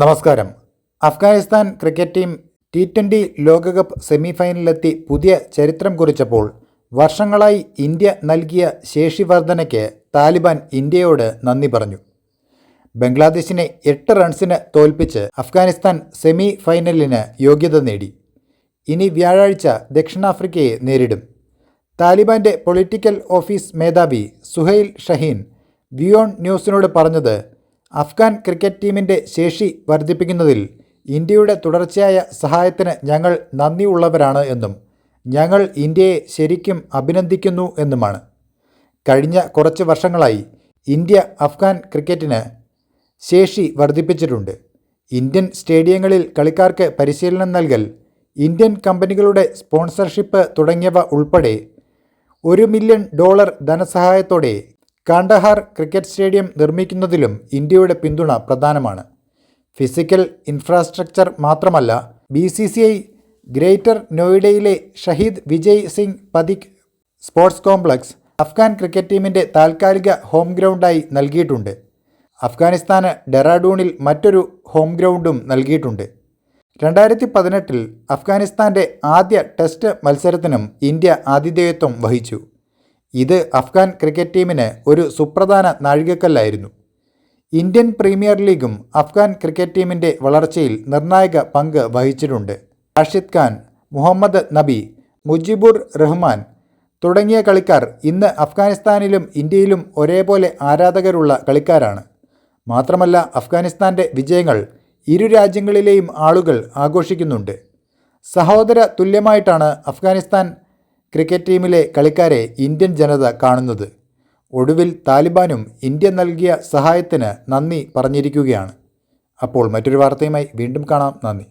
നമസ്കാരം. Afghanistan cricket team T twenty ലോകകപ്പ് സെമിഫൈനലിലെത്തി പുതിയ ചരിത്രം കുറിച്ചപ്പോൾ വർഷങ്ങളായി ഇന്ത്യ നൽകിയ ശേഷി വർധനയ്ക്ക് താലിബാൻ ഇന്ത്യയോട് നന്ദി പറഞ്ഞു. ബംഗ്ലാദേശിനെ എട്ട് റൺസിന് തോൽപ്പിച്ച് അഫ്ഗാനിസ്ഥാൻ സെമി ഫൈനലിന് യോഗ്യത നേടി. ഇനി വ്യാഴാഴ്ച ദക്ഷിണാഫ്രിക്കയെ നേരിടും. താലിബാന്റെ പൊളിറ്റിക്കൽ ഓഫീസ് മേധാവി സുഹൈൽ ഷഹീൻ വിയോൺ ന്യൂസിനോട് പറഞ്ഞത് അഫ്ഗാൻ ക്രിക്കറ്റ് ടീമിന്റെ ശേഷി വർദ്ധിപ്പിക്കുന്നതിൽ ഇന്ത്യയുടെ തുടർച്ചയായ സഹായത്തിന് ഞങ്ങൾ നന്ദിയുള്ളവരാണ് എന്നും ഞങ്ങൾ ഇന്ത്യയെ ശരിക്കും അഭിനന്ദിക്കുന്നു എന്നുമാണ്. കഴിഞ്ഞ കുറച്ച് വർഷങ്ങളായി ഇന്ത്യ അഫ്ഗാൻ ക്രിക്കറ്റിന് ശേഷി വർദ്ധിപ്പിച്ചിട്ടുണ്ട്. ഇന്ത്യൻ സ്റ്റേഡിയങ്ങളിൽ കളിക്കാർക്ക് പരിശീലനം നൽകൽ ഇന്ത്യൻ കമ്പനികളുടെ സ്പോൺസർഷിപ്പ് തുടങ്ങിയവ ഉൾപ്പെടെ ഒരു മില്യൺ ഡോളർ ധനസഹായത്തോടെ കാണ്ടഹാർ ക്രിക്കറ്റ് സ്റ്റേഡിയം നിർമ്മിക്കുന്നതിലും ഇന്ത്യയുടെ പിന്തുണ പ്രധാനമാണ്. ഫിസിക്കൽ ഇൻഫ്രാസ്ട്രക്ചർ മാത്രമല്ല B C C I greater നോയിഡയിലെ Shaheed Vijay Singh Pathik sports complex Afghan cricket ടീമിന്റെ താൽക്കാലിക ഹോം ഗ്രൗണ്ടായി നൽകിയിട്ടുണ്ട്. അഫ്ഗാനിസ്ഥാന് ഡെറാഡൂണിൽ മറ്റൊരു ഹോം ഗ്രൗണ്ടും നൽകിയിട്ടുണ്ട്. രണ്ടായിരത്തി പതിനെട്ടിൽ അഫ്ഗാനിസ്ഥാന്റെ ആദ്യ ടെസ്റ്റ് മത്സരത്തിനും ഇന്ത്യ ആതിഥേയത്വം വഹിച്ചു. ഇത് അഫ്ഗാൻ ക്രിക്കറ്റ് ടീമിന് ഒരു സുപ്രധാന നാഴികക്കല്ലായിരുന്നു. ഇന്ത്യൻ പ്രീമിയർ ലീഗും അഫ്ഗാൻ ക്രിക്കറ്റ് ടീമിന്റെ വളർച്ചയിൽ നിർണായക പങ്ക് വഹിച്ചിട്ടുണ്ട്. റാഷിദ് ഖാൻ മുഹമ്മദ് നബി മുജിബുർ റഹ്മാൻ തുടങ്ങിയ കളിക്കാർ ഇന്ന് അഫ്ഗാനിസ്ഥാനിലും ഇന്ത്യയിലും ഒരേപോലെ ആരാധകരുള്ള കളിക്കാരാണ്. മാത്രമല്ല അഫ്ഗാനിസ്ഥാന്റെ വിജയങ്ങൾ ഇരു രാജ്യങ്ങളിലെയും ആളുകൾ ആഘോഷിക്കുന്നുണ്ട്. സഹോദര തുല്യമായിട്ടാണ് അഫ്ഗാനിസ്ഥാൻ ക്രിക്കറ്റ് ടീമിലെ കളിക്കാരെ ഇന്ത്യൻ ജനത കാണുന്നത്. ഒടുവിൽ താലിബാനും ഇന്ത്യ നൽകിയ സഹായത്തിന് നന്ദി പറഞ്ഞിരിക്കുകയാണ്. അപ്പോൾ മറ്റൊരു വാർത്തയുമായി വീണ്ടും കാണാം. നന്ദി.